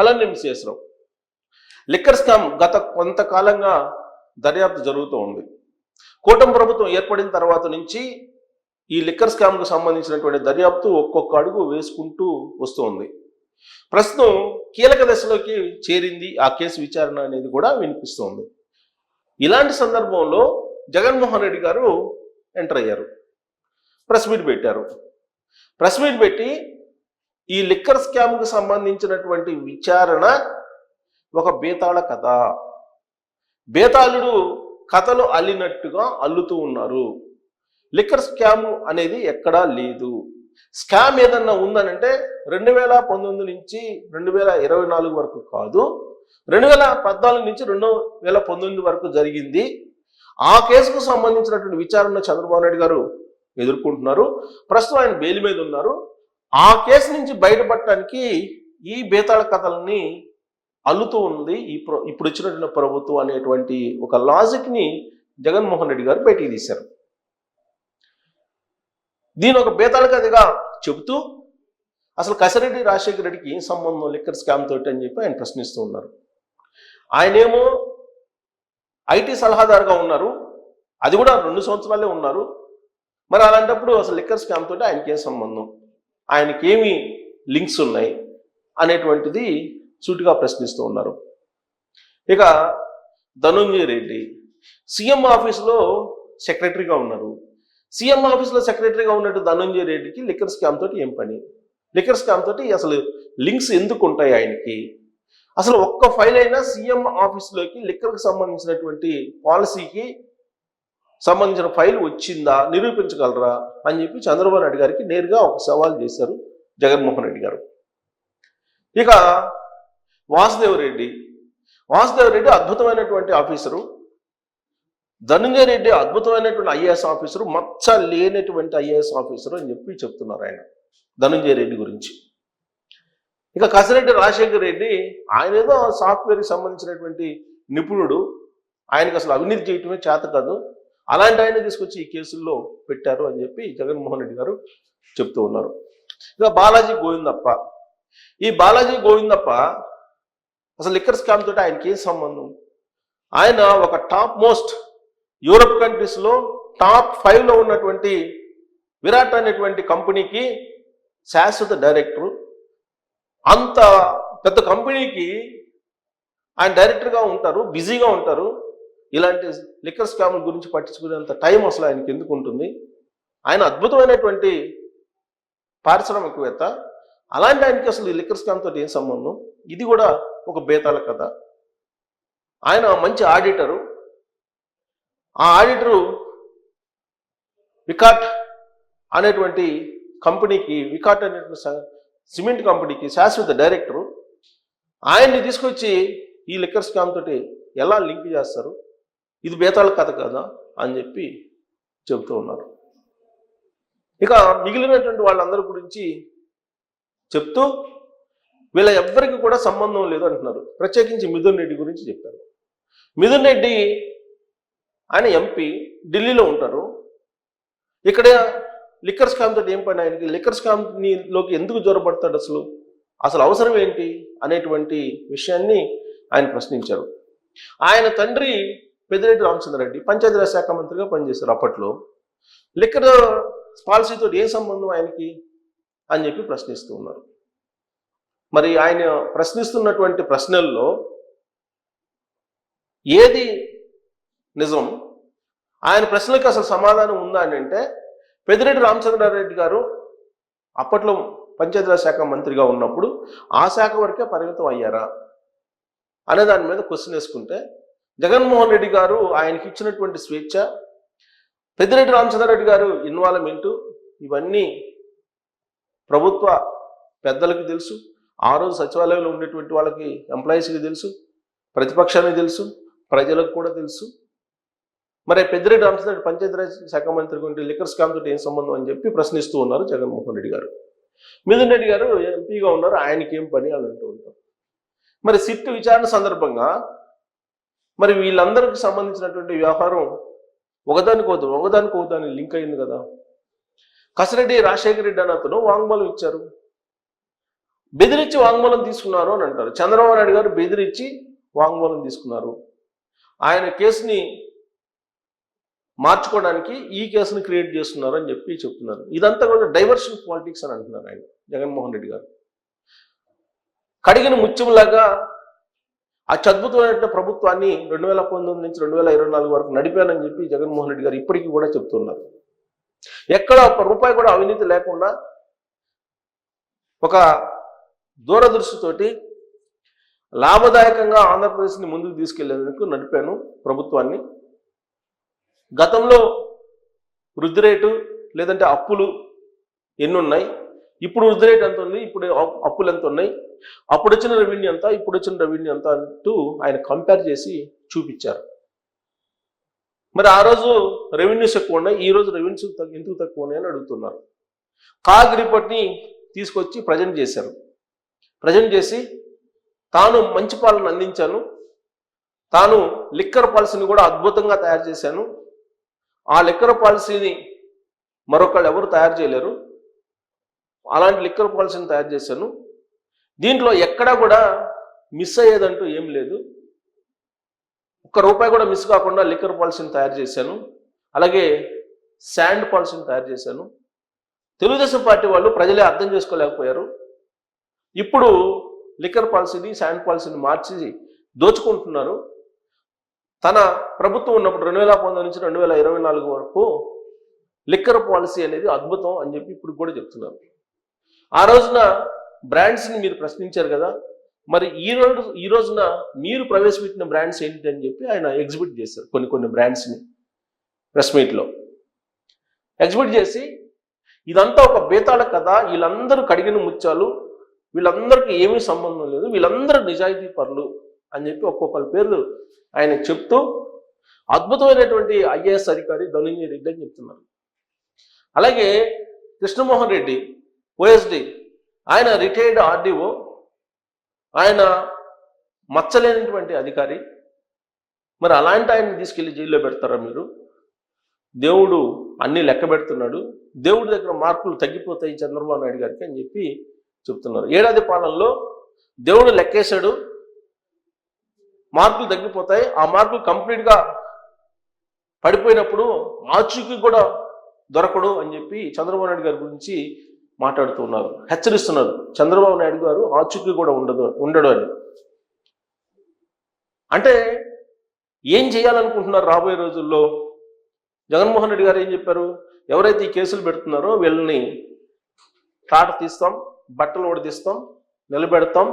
Holland Sesha Rao liquor scam గత కొంతకాలంగా దర్యాప్తు జరుగుతూ ఉంది. కూటమి ప్రభుత్వం ఏర్పడిన తర్వాత నుంచి ఈ లిక్కర్ స్కామ్కు సంబంధించినటువంటి దర్యాప్తు ఒక్కొక్క అడుగు వేసుకుంటూ వస్తుంది ప్రస్తుతం కీలక దశలోకి చేరింది ఆ కేసు విచారణ అనేది కూడా వినిపిస్తోంది. ఇలాంటి సందర్భంలో జగన్మోహన్ రెడ్డి గారు ఎంటర్ అయ్యారు. ప్రెస్ మీట్ పెట్టారు. ప్రెస్ మీట్ పెట్టి ఈ లిక్కర్ స్కామ్కి సంబంధించినటువంటి విచారణ ఒక బేతాళ కథ. బేతాళుడు కథలు అల్లినట్టుగా అల్లుతూ ఉన్నారు. లిక్కర్ స్కామ్ అనేది ఎక్కడా లేదు. స్కామ్ ఏదన్నా ఉందనంటే రెండు వేల పంతొమ్మిది నుంచి రెండు వేల ఇరవై నాలుగు వరకు కాదు. రెండు వేల పద్నాలుగు నుంచి రెండు వేల పంతొమ్మిది వరకు జరిగింది. ఆ కేసుకు సంబంధించినటువంటి విచారణ చంద్రబాబు నాయుడు గారు ఎదుర్కొంటున్నారు. ప్రస్తుతం ఆయన బెయిల్ మీద ఉన్నారు. ఆ కేసు నుంచి బయటపడటానికి ఈ బేతాళ కథల్ని అల్లుతూ ఉంది. ఈ ఇప్పుడు వచ్చినటువంటి ప్రభుత్వం అనేటువంటి ఒక లాజిక్ని జగన్మోహన్ రెడ్డి గారు బయటికి తీశారు. దీని ఒక బేతాళ కథగా చెబుతూ అసలు కసిరెడ్డి రాజశేఖర రెడ్డికి ఏం సంబంధం? లిక్కర్ స్కామ్ తోటి అని చెప్పి ఆయన ప్రశ్నిస్తూ ఉన్నారు. ఆయనేమో ఐటీ సలహాదారుగా ఉన్నారు. అది కూడా రెండు సంవత్సరాలే ఉన్నారు. మరి అలాంటప్పుడు అసలు లిక్కర్ స్కామ్ తోటి ఆయనకేం సంబంధం? ఆయనకి ఏమి లింక్స్ ఉన్నాయి అనేటువంటిది సూటిగా ప్రశ్నిస్తూ ఉన్నారు. ఇక ధనుంజయ రెడ్డి సీఎం ఆఫీసులో సెక్రటరీగా ఉన్నారు. సీఎం ఆఫీసులో సెక్రటరీగా ఉన్నట్టు ధనుంజయ రెడ్డికి లిక్కర్ స్కామ్ తోటి ఏం పని? లిక్కర్ స్కామ్ తోటి అసలు లింక్స్ ఎందుకు ఉంటాయి ఆయనకి? అసలు ఒక్క ఫైల్ అయినా సీఎం ఆఫీస్లోకి లిక్కర్కి సంబంధించినటువంటి పాలసీకి సంబంధించిన ఫైల్ వచ్చిందా నిరూపించగలరా అని చెప్పి చంద్రబాబు నాయుడు గారికి నేరుగా ఒక సవాల్ చేశారు జగన్మోహన్ రెడ్డి గారు. ఇక వాసుదేవ్ రెడ్డి. వాసుదేవ్ రెడ్డి అద్భుతమైనటువంటి ఆఫీసరు. ధనంజయ రెడ్డి అద్భుతమైనటువంటి ఐఏఎస్ ఆఫీసరు మచ్చ లేనటువంటి ఐఏఎస్ ఆఫీసరు అని చెప్పి చెప్తున్నారు ఆయన ధనంజయ రెడ్డి గురించి. ఇక కసిరెడ్డి రాజశేఖర్ రెడ్డి ఆయన ఏదో సాఫ్ట్వేర్కి సంబంధించినటువంటి నిపుణుడు. ఆయనకు అసలు అవినీతి చేయటమే చేత కాదు. అలాంటి ఆయన తీసుకొచ్చి ఈ కేసుల్లో పెట్టారు అని చెప్పి జగన్మోహన్ రెడ్డి గారు చెప్తూ ఉన్నారు. ఇక బాలాజీ గోవిందప్ప. ఈ బాలాజీ గోవిందప్ప అసలు లిక్కర్ స్కామ్ తోటి ఆయనకి ఏం సంబంధం? ఆయన ఒక టాప్ మోస్ట్ యూరప్ కంట్రీస్లో టాప్ ఫైవ్లో ఉన్నటువంటి విరాట్ అనేటువంటి కంపెనీకి శాశ్వత డైరెక్టరు. అంత పెద్ద కంపెనీకి ఆయన డైరెక్టర్గా ఉంటారు బిజీగా ఉంటారు. ఇలాంటి లిక్కర్ స్కాముల గురించి పట్టించుకునేంత టైం అసలు ఆయనకి ఎందుకు ఉంటుంది? ఆయన అద్భుతమైనటువంటి పారిశ్రామికవేత్త. అలాంటి ఆయనకి అసలు ఈ లిక్కర్ స్కామ్ తోటి ఏం సంబంధం? ఇది కూడా ఒక బేతాల కథ. ఆయన మంచి ఆడిటరు. ఆ ఆడిటరు వికాట్ అనేటువంటి కంపెనీకి వికాట్ అనేటువంటి సిమెంట్ కంపెనీకి శాశ్వత డైరెక్టరు. ఆయన్ని తీసుకొచ్చి ఈ లిక్కర్ స్కామ్ తోటి ఎలా లింక్ చేస్తారు? ఇది బేతాళ కథ కదా అని చెప్పి చెబుతూ ఉన్నారు. ఇక మిగిలినటువంటి వాళ్ళందరి గురించి చెప్తూ వీళ్ళ ఎవ్వరికి కూడా సంబంధం లేదు అంటున్నారు. ప్రత్యేకించి మిథున్ రెడ్డి గురించి చెప్పారు. మిథున్ రెడ్డి ఆయన ఎంపీ ఢిల్లీలో ఉంటారు. ఇక్కడ లిక్కర్ స్కామ్ తోటి ఏం పని ఆయనకి? లిక్కర్ స్కామ్లోకి ఎందుకు జ్వరపడతాడు అసలు? అసలు అవసరం ఏంటి? అనేటువంటి విషయాన్ని ఆయన ప్రశ్నించారు. ఆయన తండ్రి పెద్దిరెడ్డి రామచంద్రరెడ్డి పంచాయతీరాజ్ శాఖ మంత్రిగా పనిచేశారు అప్పట్లో. లిక్కర్ పాలసీతో ఏ సంబంధం ఆయనకి అని చెప్పి ప్రశ్నిస్తూ ఉన్నారు. మరి ఆయన ప్రశ్నిస్తున్నటువంటి ప్రశ్నల్లో ఏది నిజం? ఆయన ప్రశ్నలకు అసలు సమాధానం ఉందా అని అంటే పెద్దిరెడ్డి రామచంద్రారెడ్డి గారు అప్పట్లో పంచాయతీరాజ్ శాఖ మంత్రిగా ఉన్నప్పుడు ఆ శాఖ వరకే పరిమితం అయ్యారా? అనే దాని మీద క్వశ్చన్ వేసుకుంటే జగన్మోహన్ రెడ్డి గారు ఆయనకి ఇచ్చినటువంటి స్వేచ్ఛ పెద్దిరెడ్డి రామచంద్రారెడ్డి గారు ఇన్వాల్వ్మెంట్ ఇవన్నీ ప్రభుత్వ పెద్దలకు తెలుసు. ఆ రోజు సచివాలయంలో ఉండేటువంటి వాళ్ళకి ఎంప్లాయీస్కి తెలుసు. ప్రతిపక్షానికి తెలుసు. ప్రజలకు కూడా తెలుసు. మరి పెద్దిరెడ్డి రామచంద్ర పంచాయతీరాజ్ శాఖ మంత్రి గురించి లిక్కర్ స్కామ్ తోటి ఏం సంబంధం అని చెప్పి ప్రశ్నిస్తూ ఉన్నారు జగన్మోహన్ రెడ్డి గారు. మిథున్ రెడ్డి గారు ఎంపీగా ఉన్నారు. ఆయనకి ఏం పని అని అంటూ ఉంటారు. మరి సిట్ విచారణ సందర్భంగా మరి వీళ్ళందరికి సంబంధించినటువంటి వ్యవహారం ఒకదానికి ఒకదాని ఒకదానికి ఒకదాని లింక్ అయింది కదా. కసిరెడ్డి రాజశేఖర రెడ్డి అని అతను వాంగ్మూలం ఇచ్చారు. బెదిరించి వాంగ్మూలం తీసుకున్నారు అని అంటారు. చంద్రబాబు నాయుడు గారు బెదిరించి వాంగ్మూలం తీసుకున్నారు. ఆయన కేసుని మార్చుకోవడానికి ఈ కేసుని క్రియేట్ చేస్తున్నారు అని చెప్పి చెప్తున్నారు. ఇదంతా కూడా డైవర్షన్ పాలిటిక్స్ అని అంటున్నారు ఆయన జగన్మోహన్ రెడ్డి గారు. కడిగిన ముత్యంలాగా ఆ అద్భుతమైన ప్రభుత్వాన్ని రెండు వేల పంతొమ్మిది నుంచి రెండు వేల ఇరవై నాలుగు వరకు నడిపానని చెప్పి జగన్మోహన్ రెడ్డి గారు ఇప్పటికీ కూడా చెప్తున్నారు. ఎక్కడ ఒక రూపాయి కూడా అవినీతి లేకుండా ఒక దూరదృష్టితోటి లాభదాయకంగా ఆంధ్రప్రదేశ్ని ముందుకు తీసుకెళ్ళేందుకు నడిపాను ప్రభుత్వాన్ని. గతంలో వృద్ధి రేటు లేదంటే అప్పులు ఎన్నున్నాయి? ఇప్పుడు వృద్ధి రేట్ ఎంత ఉంది? ఇప్పుడు అప్- అప్పులు ఎంత ఉన్నాయి? అప్పుడు వచ్చిన రెవెన్యూ ఎంత? ఇప్పుడు వచ్చిన రెవెన్యూ ఎంత అంటూ ఆయన కంపేర్ చేసి చూపించారు. మరి ఆ రోజు రెవెన్యూస్ ఎక్కువ ఉన్నాయి. ఈ రోజు రెవెన్యూస్ ఎందుకు తక్కువ ఉన్నాయి అని అడుగుతున్నారు. కాగ్ రిపోర్ట్ని తీసుకొచ్చి ప్రజెంట్ చేశారు. ప్రజెంట్ చేసి తాను మంచి పాలన అందించాను. తాను లిక్కర్ పాలసీని కూడా అద్భుతంగా తయారు చేశాను. ఆ లిక్కర్ పాలసీని మరొకళ్ళు ఎవరు తయారు చేయలేరు. అలాంటి లిక్కర్ పాలసీని తయారు చేశాను. దీంట్లో ఎక్కడా కూడా మిస్ అయ్యేదంటూ ఏం లేదు. ఒక్క రూపాయి కూడా మిస్ కాకుండా లిక్కర్ పాలసీని తయారు చేశాను. అలాగే శాండ్ పాలసీని తయారు చేశాను. తెలుగుదేశం పార్టీ వాళ్ళు ప్రజలే అర్థం చేసుకోలేకపోయారు. ఇప్పుడు లిక్కర్ పాలసీని శాండ్ పాలసీని మార్చి దోచుకుంటున్నారు. తన ప్రభుత్వం ఉన్నప్పుడు రెండు వేల పంతొమ్మిది నుంచి రెండు వేల ఇరవై నాలుగు వరకు లిక్కర్ పాలసీ అనేది అద్భుతం అని చెప్పి ఇప్పుడు కూడా చెప్తున్నారు. ఆ రోజున బ్రాండ్స్ని మీరు ప్రశ్నించారు కదా. మరి ఈ రోజు ఈ రోజున మీరు ప్రవేశపెట్టిన బ్రాండ్స్ ఏంటి అని చెప్పి ఆయన ఎగ్జిబిట్ చేశారు కొన్ని కొన్ని బ్రాండ్స్ని ప్రెస్ మీట్లో ఎగ్జిబిట్ చేసి ఇదంతా ఒక బేతాళ కథ వీళ్ళందరూ కడిగిన ముత్యాలు వీళ్ళందరికీ ఏమీ సంబంధం లేదు వీళ్ళందరూ నిజాయితీ పరులు అని చెప్పి ఒక్కొక్కరి పేర్లు ఆయన చెప్తూ అద్భుతమైనటువంటి ఐఏఎస్ అధికారి ధనుంజయ రెడ్డి అని చెప్తున్నారు. అలాగే కృష్ణమోహన్ రెడ్డి ఓఎస్డి. ఆయన రిటైర్డ్ ఆర్డీఓ ఆయన మచ్చలేనటువంటి అధికారి. మరి అలాంటి ఆయన్ని తీసుకెళ్ళి జైల్లో పెడతారా మీరు? దేవుడు అన్ని లెక్క పెడుతున్నాడు. దేవుడి దగ్గర మార్కులు తగ్గిపోతాయి చంద్రబాబు నాయుడు గారికి అని చెప్పి చెప్తున్నారు. ఏడాది పాలనలో దేవుడు లెక్కేశాడు. మార్కులు తగ్గిపోతాయి. ఆ మార్కులు కంప్లీట్గా పడిపోయినప్పుడు ఆచూకీ కూడా దొరకడు అని చెప్పి చంద్రబాబు నాయుడు గారి గురించి మాట్లాడుతున్నారు హెచ్చరిస్తున్నారు. చంద్రబాబు నాయుడు గారు ఆచూకీ కూడా ఉండదు ఉండడు అని. అంటే ఏం చేయాలనుకుంటున్నారు రాబోయే రోజుల్లో? జగన్మోహన్ రెడ్డి గారు ఏం చెప్పారు? ఎవరైతే ఈ కేసులు పెడుతున్నారో వీళ్ళని తాట తీస్తాం బట్టలు ఉడదీస్తాం నిలబెడతాం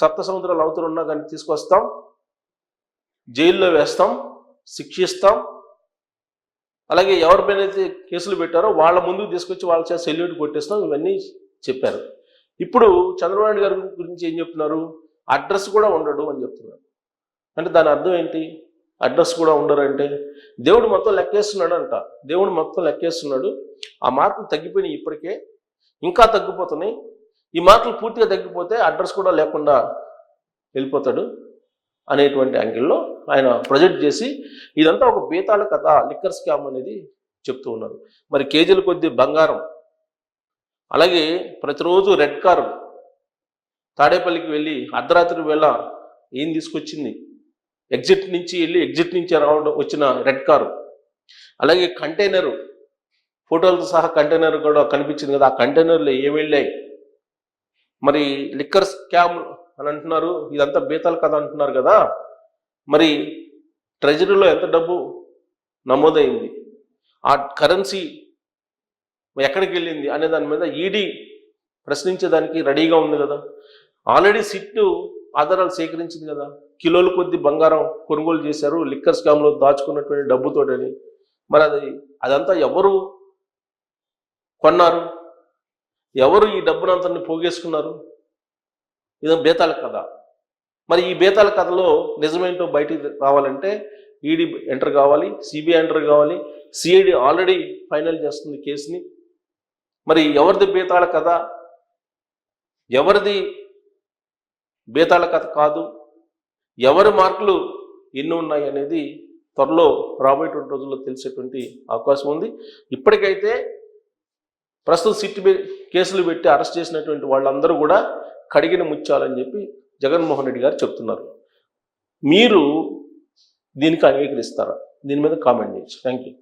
సప్త సముద్రాలు అవతలు ఉన్నా కానీ తీసుకొస్తాం జైల్లో వేస్తాం శిక్షిస్తాం అలాగే ఎవరిపైన అయితే కేసులు పెట్టారో వాళ్ళ ముందుకు తీసుకొచ్చి వాళ్ళ చేత సెల్యూట్ కొట్టేస్తాం ఇవన్నీ చెప్పారు. ఇప్పుడు చంద్రబాబు నాయుడు గారి గురించి ఏం చెప్తున్నారు? అడ్రస్ కూడా ఉండడు అని చెప్తున్నారు. అంటే దాని అర్థం ఏంటి? అడ్రస్ కూడా ఉండరు అంటే దేవుడు మొత్తం లెక్కేస్తున్నాడు అంట. దేవుడు మొత్తం లెక్కేస్తున్నాడు. ఆ మార్కులు తగ్గిపోయినాయి ఇప్పటికే ఇంకా తగ్గిపోతున్నాయి. ఈ మార్కులు పూర్తిగా తగ్గిపోతే అడ్రస్ కూడా లేకుండా వెళ్ళిపోతాడు. అనేటువంటి యాంగిల్లో ఆయన ప్రొజెక్ట్ చేసి ఇదంతా ఒక బేతాళ కథ లిక్కర్ స్కామ్ అనేది చెప్తూ ఉన్నారు. మరి కేజీల కొద్ది బంగారం. అలాగే ప్రతిరోజు రెడ్ కారు తాడేపల్లికి వెళ్ళి అర్ధరాత్రి వేళ ఏం తీసుకొచ్చింది? ఎగ్జిట్ నుంచి వెళ్ళి ఎగ్జిట్ నుంచి రావడం వచ్చిన రెడ్ కారు అలాగే కంటైనరు ఫోటోలతో సహా కంటైనర్ కూడా కనిపించింది కదా ఆ కంటైనర్లు ఏమి వెళ్ళాయి? మరి లిక్కర్ స్కామ్ అని అంటున్నారు. ఇదంతా బేతాలు కథ అంటున్నారు కదా. మరి ట్రెజరీలో ఎంత డబ్బు నమోదైంది? ఆ కరెన్సీ ఎక్కడికి వెళ్ళింది అనే దాని మీద ఈడీ ప్రశ్నించేదానికి రెడీగా ఉంది కదా. ఆల్రెడీ సిట్టు ఆధారాలు సేకరించింది కదా. కిలోల కొద్ది బంగారం కొనుగోలు చేశారు. లిక్కర్ స్కామ్లో దాచుకున్నటువంటి డబ్బుతోటని. మరి అది అదంతా ఎవరు కొన్నారు? ఎవరు ఈ డబ్బునంతని పోగేసుకున్నారు? ఇది బేతాళ కథ. మరి ఈ బేతాళ కథలో నిజమేంటో బయటికి రావాలంటే ఈడీ ఎంటర్ కావాలి సిబిఐ ఎంటర్ కావాలి సిఐడి ఆల్రెడీ ఫైనల్ చేస్తుంది కేసుని. మరి ఎవరిది బేతాళ కథ? ఎవరిది బేతాళ కథ కాదు? ఎవరి మార్కులు ఎన్ని ఉన్నాయి అనేది త్వరలో రాబోయేటువంటి రోజుల్లో తెలిసేటువంటి అవకాశం ఉంది. ఇప్పటికైతే ప్రస్తుతం సిట్ కేసులు పెట్టి అరెస్ట్ చేసినటువంటి వాళ్ళందరూ కూడా కడిగిన ముత్యాలని చెప్పి జగన్మోహన్ రెడ్డి గారు చెప్తున్నారు. మీరు దీనికి అంగీకరిస్తారా? దీని మీద కామెంట్ చేయొచ్చు థ్యాంక్ యూ